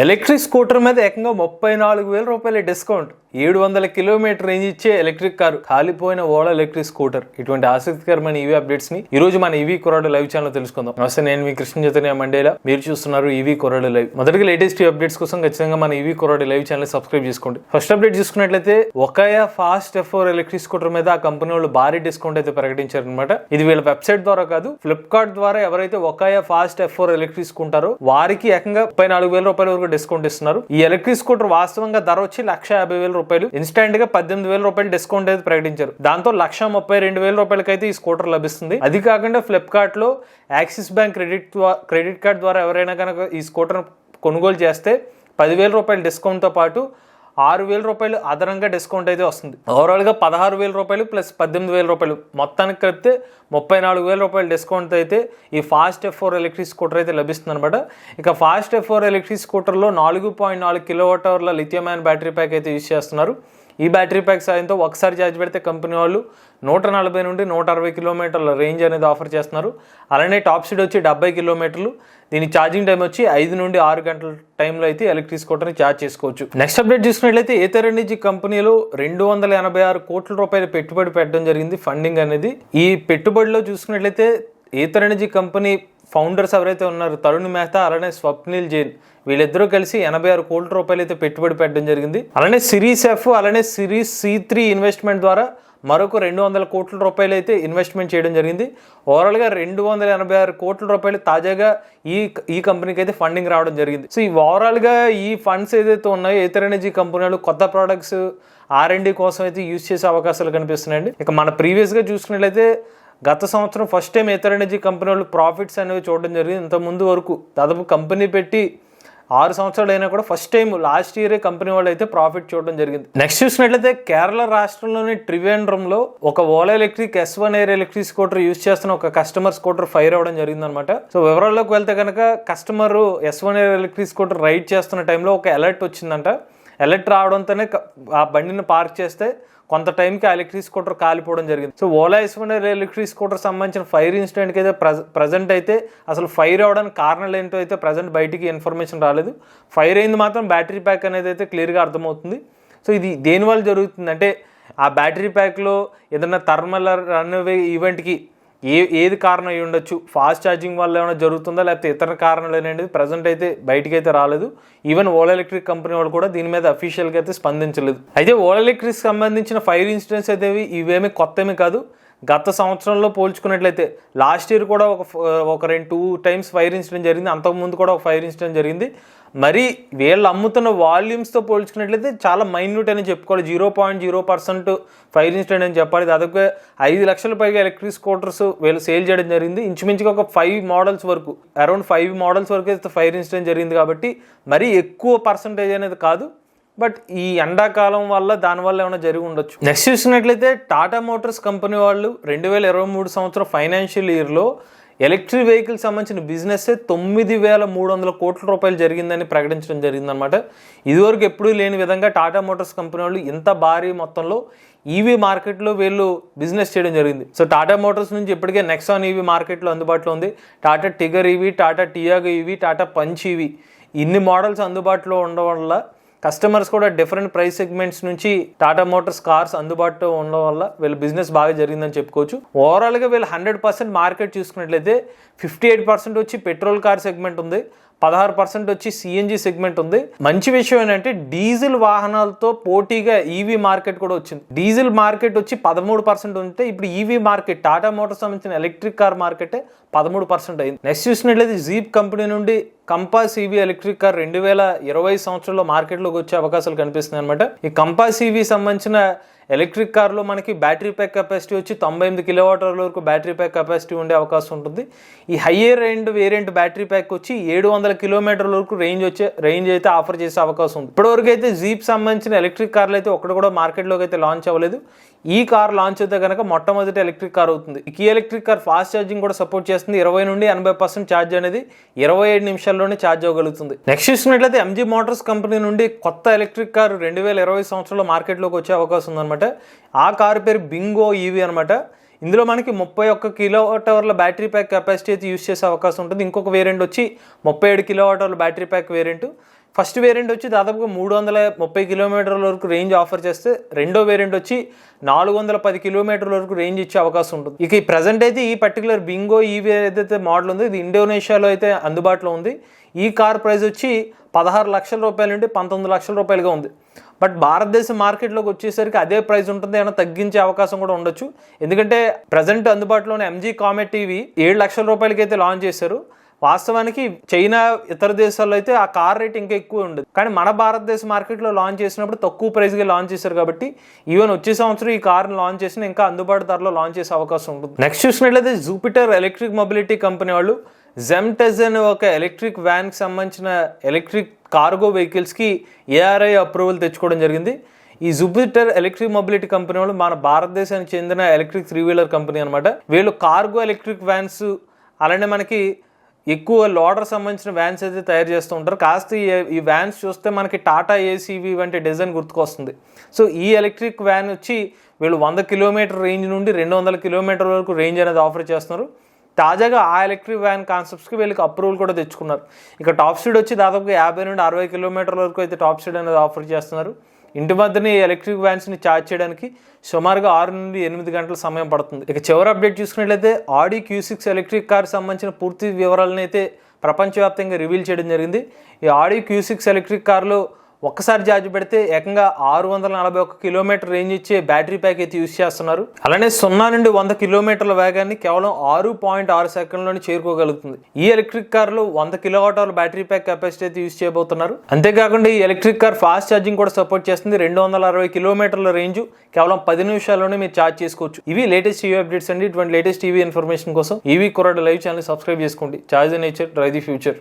Electric scooter మీద ఏకంగా ముప్పై నాలుగు వేల రూపాయల డిస్కౌంట్. ఏడు వందల కిలోమీటర్ రేంజ్ ఇచ్చే ఎలక్ట్రిక్ కారు కాలిపోయిన ఓలా ఎలక్ట్రిక్ స్కూటర్. ఇటువంటి ఆసక్తికరమైన ఈవీ అప్డేట్స్ని ఈ రోజు మన ఈవీ కొరడు లైవ్ ఛానల్ తెలుసుకుందాం. నమస్తే నేను మీ కృష్ణ చైతన్య మండేలా. మీరు చూస్తున్నారు ఈవీ కొరడు లైవ్. మొదటిగా లేటెస్ట్ అప్డేట్స్ కోసం ఖచ్చితంగా మన EV Koradu live channel subscribe చేసుకోండి. ఫస్ట్ అప్డేట్ చూసుకున్నట్లయితే Okaya fast F four electric scooter మీద ఆ కంపెనీ వాళ్ళు భారీ డిస్కౌంట్ అయితే ప్రకటించారనమాట ఇది వీళ్ళ వెబ్సైట్ ద్వారా కాదు ఫ్లిప్కార్ట్ ద్వారా ఎవరైతే Okaya fast F four electric స్కూటారో వారికి ఏకంగా ముప్పై నాలుగు వేల రూపాయల వరకు డిస్కౌంట్ ఇస్తున్నారు. ఈ ఎలక్ట్రిక్ స్కూటర్ వాస్తవంగా ధర వచ్చి లక్ష యాభై వేల రూపాయలు. ఇన్స్టాంట్గా పద్దెనిమిది వేల రూపాయలు డిస్కౌంట్ అయితే ప్రకటించారు. దాంతో లక్ష ముప్పై రెండు వేల రూపాయలకి అయితే ఈ స్కూటర్ లభిస్తుంది. అది కాకుండా ఫ్లిప్కార్ట్లో Axis bank credit credit card ద్వారా ఎవరైనా కనుక ఈ స్కూటర్ కొనుగోలు చేస్తే పదివేల రూపాయల డిస్కౌంట్తో పాటు ఆరు వేల రూపాయలు అదనంగా డిస్కౌంట్ అయితే వస్తుంది. ఓవరాల్గా పదహారు వేల రూపాయలు ప్లస్ పద్దెనిమిది వేల రూపాయలు. మొత్తానికి కలిపితే ముప్పై నాలుగు వేల రూపాయలు డిస్కౌంట్ అయితే ఈ Fast F four electric scooter అయితే లభిస్తుంది అనమాట ఇక ఫాస్ట్ ఎఫ్ ఫోర్ ఎలక్ట్రిక్ స్కూటర్లో నాలుగు పాయింట్ నాలుగు కిలోవాట్ అవర్ల లిథియం బ్యాటరీ ప్యాక్ అయితే యూజ్ చేస్తున్నారు. ఈ బ్యాటరీ ప్యాక్ సాయంతో ఒకసారి ఛార్జ్ పెడితే కంపెనీ వాళ్ళు నూట నలభై నుండి నూట అరవై కిలోమీటర్ల రేంజ్ అనేది ఆఫర్ చేస్తున్నారు. అలానే టాప్ స్పీడ్ వచ్చి డెబ్బై కిలోమీటర్లు. దీని ఛార్జింగ్ టైం వచ్చి ఐదు నుండి ఆరు గంటల టైంలో అయితే ఎలక్ట్రిక్ స్కూటర్ని ఛార్జ్ చేసుకోవచ్చు. నెక్స్ట్ అప్డేట్ చూసినట్లయితే ఏతర్ ఎనర్జీ కంపెనీలో రెండు వందల ఎనభై ఆరు కోట్ల రూపాయల పెట్టుబడి పెట్టడం జరిగింది. ఫండింగ్ అనేది ఈ పెట్టుబడిలో చూసుకున్నట్లయితే ఏతర్ ఎనర్జీ కంపెనీ ఫౌండర్స్ ఎవరైతే ఉన్నారు తరుణ్ మెహతా అలానే స్వప్నిల్ జైన్ వీళ్ళిద్దరూ కలిసి ఎనభై ఆరు కోట్ల రూపాయలు అయితే పెట్టుబడి పెట్టడం జరిగింది. అలానే సిరీస్ ఎఫ్ అలానే సిరీస్ సి త్రీ ఇన్వెస్ట్మెంట్ ద్వారా మరొక రెండు వందల కోట్ల రూపాయలు అయితే ఇన్వెస్ట్మెంట్ చేయడం జరిగింది. ఓవరాల్గా రెండు వందల ఎనభై ఆరు కోట్ల రూపాయలు తాజాగా ఈ ఈ కంపెనీకి అయితే ఫండింగ్ రావడం జరిగింది. సో ఈ ఓవరాల్గా ఈ ఫండ్స్ ఏదైతే ఉన్నాయో ఇతర ఎనర్జీ కంపెనీలు కొత్త ప్రోడక్ట్స్ ఆర్ అండ్ కోసం అయితే యూజ్ చేసే అవకాశాలు కనిపిస్తున్నాయండి. ఇక మన ప్రీవియస్గా చూసుకున్నట్లయితే గత సంవత్సరం ఫస్ట్ టైం ఇతర ఎనర్జీ కంపెనీ వాళ్ళు ప్రాఫిట్స్ అనేవి చూడడం జరిగింది. ఇంత ముందు వరకు దాదాపు కంపెనీ పెట్టి ఆరు సంవత్సరాలు అయినా కూడా ఫస్ట్ టైం లాస్ట్ ఇయరే కంపెనీ వాళ్ళు అయితే ప్రాఫిట్ చూడడం జరిగింది. నెక్స్ట్ చూసినట్లయితే కేరళ రాష్ట్రంలోని త్రివేంద్రంలో ఒక Ola electric S one air electric scooter use చేస్తున్న ఒక కస్టమర్ స్కూటర్ ఫైర్ అవ్వడం జరిగింది అనమాట సో వివరాల్లోకి వెళ్తే కనుక customer S one air electric scooter ride చేస్తున్న టైంలో ఒక అలర్ట్ వచ్చిందంట. ఎలక్ట్ రావడంతోనే ఆ బండిని పార్క్ చేస్తే కొంత టైంకి ఆ ఎలక్ట్రిక్ స్కూటర్ కాలిపోవడం జరిగింది. సో ఓలా వేసుకునే ఎలక్ట్రిక్ స్కూటర్ సంబంధించిన ఫైర్ ఇన్సిడెంట్కి అయితే ప్రజెంట్ అయితే అసలు ఫైర్ అవడానికి కారణాలు ఏంటో అయితే ప్రజెంట్ బయటికి ఇన్ఫర్మేషన్ రాలేదు. ఫైర్ అయింది మాత్రం బ్యాటరీ ప్యాక్ అనేది అయితే క్లియర్గా అర్థమవుతుంది. సో ఇది దేనివల్ల జరుగుతుంది అంటే ఆ బ్యాటరీ ప్యాక్లో ఏదైనా థర్మల్ రన్ ఈవెంట్కి ఏ ఏది కారణం అయి ఉండొచ్చు? ఫాస్ట్ ఛార్జింగ్ వల్ల ఏమైనా జరుగుతుందా? లేకపోతే ఇతర కారణాలు అనేది ప్రజెంట్ అయితే బయటికి అయితే రాలేదు. ఈవెన్ ఓలా ఎలక్ట్రిక్ కంపెనీ వాళ్ళు కూడా దీని మీద అఫీషియల్గా అయితే స్పందించలేదు. అయితే ఓలా ఎలక్ట్రిక్ సంబంధించిన ఫైర్ ఇన్సిడెంట్స్ అయితే ఇవి- ఇవేమీ కొత్తవి కాదు. గత సంవత్సరంలో పోల్చుకున్నట్లయితే లాస్ట్ ఇయర్ కూడా ఒక ఒక రెండు టూ టైమ్స్ ఫైర్ ఇన్సిడెంట్ జరిగింది. అంతకుముందు కూడా ఒక ఫైర్ ఇన్సిడెంట్ జరిగింది. మరి వీళ్ళు అమ్ముతున్న వాల్యూమ్స్తో పోల్చుకున్నట్లయితే చాలా మైన్యూట్ అని చెప్పుకోవాలి. Zero point zero percent fire incident అని చెప్పాలి. దాదాపు ఐదు లక్షల పైగా ఎలక్ట్రిక్ స్కూటర్స్ వీళ్ళు సేల్ చేయడం జరిగింది. ఇంచుమించుగా ఒక ఫైవ్ మోడల్స్ వరకు అరౌండ్ ఫైవ్ మోడల్స్ వరకు అయితే ఫైర్ ఇన్సిడెంట్ జరిగింది కాబట్టి మరీ ఎక్కువ పర్సంటేజ్ అనేది కాదు. బట్ ఈ ఎండాకాలం వల్ల దానివల్ల ఏమైనా జరిగి ఉండొచ్చు. నెక్స్ట్ చూసినట్లయితే టాటా మోటార్స్ కంపెనీ వాళ్ళు రెండు వేల ఇరవై మూడు సంవత్సరం ఫైనాన్షియల్ ఇయర్లో ఎలక్ట్రిక్ వెహికల్ సంబంధించిన బిజినెస్ తొమ్మిది వేల మూడు వందల కోట్ల రూపాయలు జరిగిందని ప్రకటించడం జరిగిందనమాట ఇదివరకు ఎప్పుడూ లేని విధంగా టాటా మోటార్స్ కంపెనీ వాళ్ళు ఇంత భారీ మొత్తంలో ఈవీ మార్కెట్లో వీళ్ళు బిజినెస్ చేయడం జరిగింది. సో టాటా మోటార్స్ నుంచి ఇప్పటికే నెక్సాన్ ఈవీ మార్కెట్లో అందుబాటులో ఉంది. Tata Tigor EV Tata Tiago EV Tata Punch EV. ఇన్ని మోడల్స్ అందుబాటులో ఉండడం వల్ల కస్టమర్స్ కూడా డిఫరెంట్ ప్రైస్ సెగ్మెంట్స్ నుంచి టాటా మోటార్స్ కార్స్ అందుబాటులో ఉండడం వల్ల వీళ్ళ బిజినెస్ బాగా జరిగిందని చెప్పుకోవచ్చు. ఓవరాల్గా వీళ్ళు హండ్రెడ్ పర్సెంట్ మార్కెట్ చూసుకున్నట్లయితే ఫిఫ్టీ ఎయిట్ పర్సెంట్ వచ్చి పెట్రోల్ కార్ సెగ్మెంట్ ఉంది. పదహారు పర్సెంట్ వచ్చి సిఎన్జి సెగ్మెంట్ ఉంది. మంచి విషయం ఏంటంటే డీజిల్ వాహనాలతో పోటీగా ఈవీ మార్కెట్ కూడా వచ్చింది. డీజిల్ మార్కెట్ వచ్చి పదమూడు పర్సెంట్ ఉంటే ఇప్పుడు ఈవీ మార్కెట్ టాటా మోటార్స్ సంబంధించిన ఎలక్ట్రిక్ కార్ మార్కెటే పదమూడు పర్సెంట్ అయింది. నెక్స్ట్ చూసినట్లయితే జీప్ కంపెనీ నుండి కంపాస్ ఈవీ ఎలక్ట్రిక్ కార్ రెండు వేల ఇరవై సంవత్సరంలో మార్కెట్లోకి వచ్చే అవకాశాలు కనిపిస్తున్నాయి అనమాట ఈ కంపాస్ ఈవీ సంబంధించిన ఎలక్ట్రిక్ కార్లో మనకి బ్యాటరీ ప్యాక్ కెపాసిటీ వచ్చి తొంభై ఎనిమిది కిలోవాటర్ల వరకు బ్యాటరీ ప్యాక్ కెపాసిటీ ఉండే అవకాశం ఉంటుంది. ఈ higher end variant battery pack వచ్చి ఏడు వందల కిలోమీటర్ల వరకు రేంజ్ వచ్చే రేంజ్ అయితే ఆఫర్ చేసే అవకాశం ఉంది. ఇప్పటివరకు అయితే జీప్ సంబంధించిన ఎలక్ట్రిక్ కార్లు అయితే ఒకటి కూడా మార్కెట్లోకి అయితే లాంచ్ అవ్వలేదు. ఈ కార్ లాంచ్ అయితే కనుక మొట్టమొదటి ఎలక్ట్రిక్ కార్ అవుతుంది. ఈ ఎలక్ట్రిక్ కార్ ఫాస్ట్ ఛార్జింగ్ కూడా సపోర్ట్ చేస్తుంది. ఇరవై నుండి ఎనభై పర్సెంట్ ఛార్జ్ అనేది ఇరవై ఏడు నిమిషాల్లోనే ఛార్జ్ అవ్వగలుగుతుంది. నెక్స్ట్ చూసినట్లయితే ఎంజీ మోటార్స్ కంపెనీ నుండి కొత్త ఎలక్ట్రిక్ కార్ రెండు వేల ఇరవై సంవత్సరంలో మార్కెట్లోకి వచ్చే అవకాశం ఉందన్నమాట. ఆ కారు పేరు బింగో ఈవీ అనమాట ఇందులో మనకి ముప్పై ఒక్క కిలోవాట్ అవర్ల బ్యాటరీ ప్యాక్ కెపాసిటీ అయితే యూస్ చేసే అవకాశం ఉంటుంది. ఇంకొక వేరియంట్ వచ్చి ముప్పై ఏడు kilowatt అవర్ల battery pack variant. First variant వచ్చి దాదాపుగా మూడు వందల ముప్పై కిలోమీటర్ల వరకు రేంజ్ ఆఫర్ చేస్తే రెండో వేరియంట్ వచ్చి నాలుగు వందల పది కిలోమీటర్ల వరకు రేంజ్ ఇచ్చే అవకాశం ఉంటుంది. ఇక ఈ ప్రజెంట్ అయితే ఈ పర్టికులర్ బింగో ఈవీ ఏదైతే మోడల్ ఉందో ఇది ఇండోనేషియాలో అయితే అందుబాటులో ఉంది. ఈ కార్ ప్రైస్ వచ్చి పదహారు లక్షల రూపాయల నుండి పంతొమ్మిది లక్షల రూపాయలుగా ఉంది. బట్ భారతదేశ మార్కెట్లోకి వచ్చేసరికి అదే ప్రైస్ ఉంటుంది ఏమైనా తగ్గించే అవకాశం కూడా ఉండొచ్చు. ఎందుకంటే ప్రజెంట్ ఉన్న ఎంజీ కామెట్ టీవీ ఏడు లక్షల రూపాయలకి అయితే లాంచ్ చేశారు. వాస్తవానికి చైనా ఇతర దేశాల్లో అయితే ఆ కార్ రేట్ ఇంకా ఎక్కువ ఉండదు. కానీ మన భారతదేశ మార్కెట్లో లాంచ్ చేసినప్పుడు తక్కువ ప్రైస్కి లాంచ్ చేశారు కాబట్టి ఈవెన్ వచ్చే సంవత్సరం ఈ కార్ని లాంచ్ చేసిన ఇంకా అందుబాటు ధరలో లాంచ్ చేసే అవకాశం ఉంటుంది. నెక్స్ట్ చూసినట్లయితే జూపిటర్ ఎలక్ట్రిక్ మొబిలిటీ కంపెనీ వాళ్ళు జెమ్టెజ్ అనే ఒక ఎలక్ట్రిక్ వ్యాన్కి సంబంధించిన ఎలక్ట్రిక్ కార్గో వెహికల్స్కి ఏఆర్ఐ అప్రూవల్ తెచ్చుకోవడం జరిగింది. ఈ జుబిటర్ ఎలక్ట్రిక్ మొబిలిటీ కంపెనీ వాళ్ళు మన భారతదేశానికి చెందిన ఎలక్ట్రిక్ త్రీ వీలర్ కంపెనీ అనమాట వీళ్ళు కార్గో ఎలక్ట్రిక్ వ్యాన్స్ అలానే మనకి ఎక్కువ లోడర్ సంబంధించిన వ్యాన్స్ అయితే తయారు చేస్తూ ఉంటారు. కాస్త ఈ- ఈ వ్యాన్స్ చూస్తే మనకి టాటా ఏసీవి వంటి డిజైన్ గుర్తుకొస్తుంది. సో ఈ ఎలక్ట్రిక్ వ్యాన్ వచ్చి వీళ్ళు వంద కిలోమీటర్ రేంజ్ నుండి రెండు వందల కిలోమీటర్ వరకు రేంజ్ అనేది ఆఫర్ చేస్తున్నారు. తాజాగా ఆ ఎలక్ట్రిక్ వ్యాన్ కాన్సెప్ట్స్కి వీళ్ళకి అప్రూవల్ కూడా తెచ్చుకున్నారు. ఇక టాప్ స్పీడ్ వచ్చి దాదాపుగా యాభై నుండి అరవై కిలోమీటర్ల వరకు అయితే టాప్ స్పీడ్ అనేది ఆఫర్ చేస్తున్నారు. ఇంటి మధ్యనే ఎలక్ట్రిక్ వ్యాన్స్ని ఛార్జ్ చేయడానికి సుమారుగా ఆరు నుండి ఎనిమిది గంటల సమయం పడుతుంది. ఇక చివరి అప్డేట్ చూసుకున్నట్లయితే Audi Q six electric car సంబంధించిన పూర్తి వివరాలను అయితే ప్రపంచవ్యాప్తంగా రివీల్ చేయడం జరిగింది. ఈ ఆడి క్యూ సిక్స్ ఎలక్ట్రిక్ కార్లో ఒక్కసారి ఛార్జ్ పెడితే ఏకంగా ఆరు వందల నలభై ఒక్క కిలోమీటర్ రేంజ్ ఇచ్చే బ్యాటరీ ప్యాక్ అయితే యూస్ చేస్తున్నారు. అలానే సున్నా నుండి వంద కిలోమీటర్ల వేగాన్ని కేవలం ఆరు పాయింట్ ఆరు సెకండ్లోనే చేరుకోగలుగుతుంది. ఈ ఎలక్ట్రిక్ కార్లో వంద kilowatt hour battery pack capacity అయితే యూస్ చేయబోతున్నారు. అంతేకాకుండా ఈ ఎలక్ట్రిక్ కార్ ఫాస్ట్ ఛార్జింగ్ కూడా సపోర్ట్ చేస్తుంది. రెండు వందల అరవై కిలోమీటర్ల రేంజ్ కేవలం పది నిమిషాల్లోనే మీరు ఛార్జ్ చేసుకోవచ్చు. ఇవి లేటెస్ట్ టీవీ అప్డేట్స్ అండి. ఇటువంటి లేటెస్ట్ టీవీ ఇన్ఫర్మేషన్ కోసం ఈవీ కొరడ లైవ్ ఛానల్ సబ్స్క్రైబ్ చేసుకోండి. Charge nature drive the future.